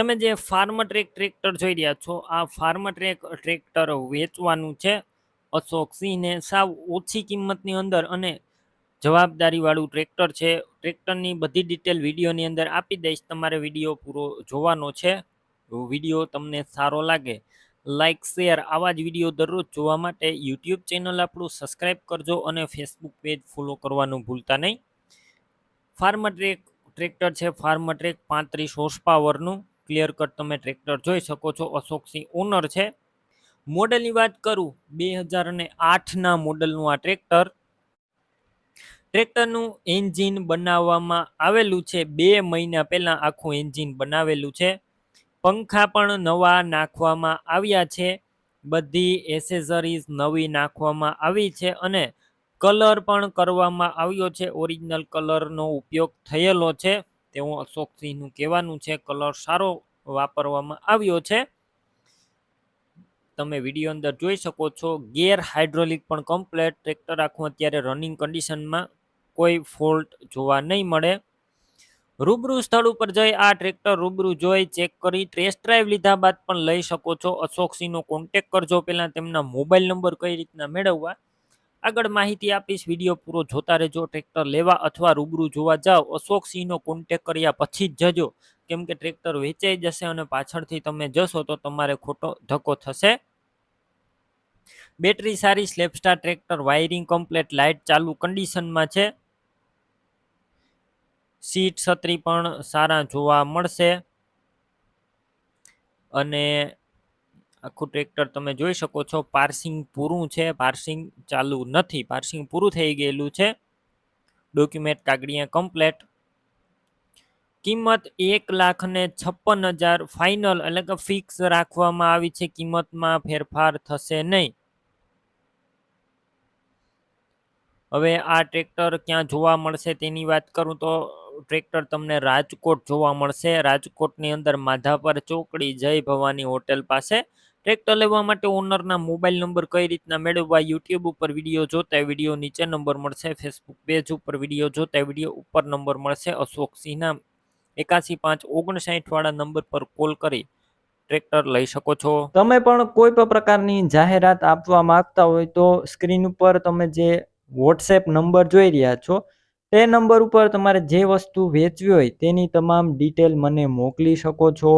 તમે જે farm track tractor જોઈ રહ્યા છો, આ ફાર્મ ટ્રેક ટ્રેક્ટર વેચવાનું છે. અશોક સિંહને સાવ ઓછી કિંમતની અંદર અને જવાબદારીવાળું ટ્રેક્ટર છે. ટ્રેક્ટરની બધી ડિટેલ વિડીયોની અંદર આપી દઈશ, તમારે વીડિયો પૂરો જોવાનો છે. વીડિયો તમને સારો લાગે. લાઇક શેર આવા જ વીડિયો દરરોજ જોવા માટે યુટ્યુબ ચેનલ આપણું સબસ્ક્રાઈબ કરજો અને ફેસબુક પેજ ફોલો કરવાનું ભૂલતા નહીં. ફાર્મ ટ્રેક ટ્રેક્ટર છે. ફાર્મ ટ્રેક પાંત્રીસ હોર્સ પાવરનું ક્લિયર કટ તમે ટ્રેક્ટર જોઈ શકો છો. અશોકસિંહ ઓનર છે. મોડલની વાત કરું, બે હજાર અને આઠના મોડલનું આ ટ્રેક્ટર ટ્રેક્ટરનું એન્જિન બનાવવામાં આવેલું છે. બે મહિના પહેલાં આખું એન્જિન બનાવેલું છે. પંખા પણ નવા નાખવામાં આવ્યા છે. બધી એસેસરીઝ નવી નાખવામાં આવી છે અને કલર પણ કરવામાં આવ્યો છે. ઓરિજિનલ કલરનો ઉપયોગ થયેલો છે. તેવું અશોકસિંહનું કહેવાનું છે, કલર સારો વાપરવામાં આવ્યો છે. તમે વીડિયો અંદર જોઈ શકો છો, ગેર હાઇડ્રોલિક પણ કમ્પ્લેટ ટ્રેક્ટર આખું અત્યારે રનિંગ કન્ડિશનમાં કોઈ ફોલ્ટ જોવા નહીં મળે. રૂબરૂ સ્થળ ઉપર જઈ આ ટ્રેક્ટર રૂબરૂ જોઈ ચેક કરી ટેસ્ટ ડ્રાઈવ લીધા બાદ પણ લઈ શકો છો. અશોકસિંહનો કોન્ટેક કરજો પહેલાં તેમના મોબાઈલ નંબર કઈ રીતના મેળવવા. આગળ માહિતી આપીશ. વીડિયો પૂરો જોતા રહેજો. ટ્રેક્ટર લેવા અથવા રૂબરૂ જોવા જાઓ. અશોકસિંહનો કોન્ટેક કર્યા પછી જ જજો. કેમ કે ટ્રેક્ટર વેચાઈ જશે અને પાછળથી તમે જશો તો તમારે ખોટો ધક્કો થશે. બેટરી સારી સ્લેપસ્ટાર ટ્રેક્ટર વાયરિંગ કમ્પ્લેટ લાઇટ ચાલુ કન્ડિશનમાં છે. સીટ છત્રી પણ સારા જોવા મળશે. અને આખું ટ્રેક્ટર તમે જોઈ શકો છો પાર્સિંગ પૂરું છે પાર્સિંગ ચાલુ નથી પાર્સિંગ પૂરું થઈ ગયેલું છે. ડોક્યુમેન્ટ કાગળિયા કમ્પ્લેટ કિંમત એક લાખ ને છપ્પન હજાર ફાઇનલ એટલે કે ફિક્સ રાખવામાં આવી છે, કિંમતમાં ફેરફાર થશે નહીં. હવે આ ટ્રેક્ટર ક્યાં જોવા મળશે તેની વાત કરું તો ટ્રેક્ટર તમને રાજકોટ જોવા મળશે. રાજકોટની અંદર માધાપર ચોકડી જય ભવાની હોટેલ પાસે ટ્રેક્ટર લેવા માટે ઓનરના મોબાઈલ નંબર કઈ રીતના મેળવવા યુટ્યુબ ઉપર વીડિયો જોતા વીડિયો નીચે નંબર મળશે ફેસબુક પેજ ઉપર વીડિયો જોતા વીડિયો ઉપર નંબર મળશે, અશોક સિંહના એકાસી પાંચ ઓગણસાઠ વાળા નંબર પર કોલ કરી ટ્રેક્ટર લઈ શકો છો. તમે પણ કોઈ પણ પ્રકારની જાહેરાત આપવા માંગતા હોય તો સ્ક્રીન ઉપર તમે જે વોટ્સએપ નંબર જોઈ રહ્યા છો, તે નંબર ઉપર તમારે જે વસ્તુ વેચવી હોય તેની તમામ ડિટેલ મને મોકલી શકો છો.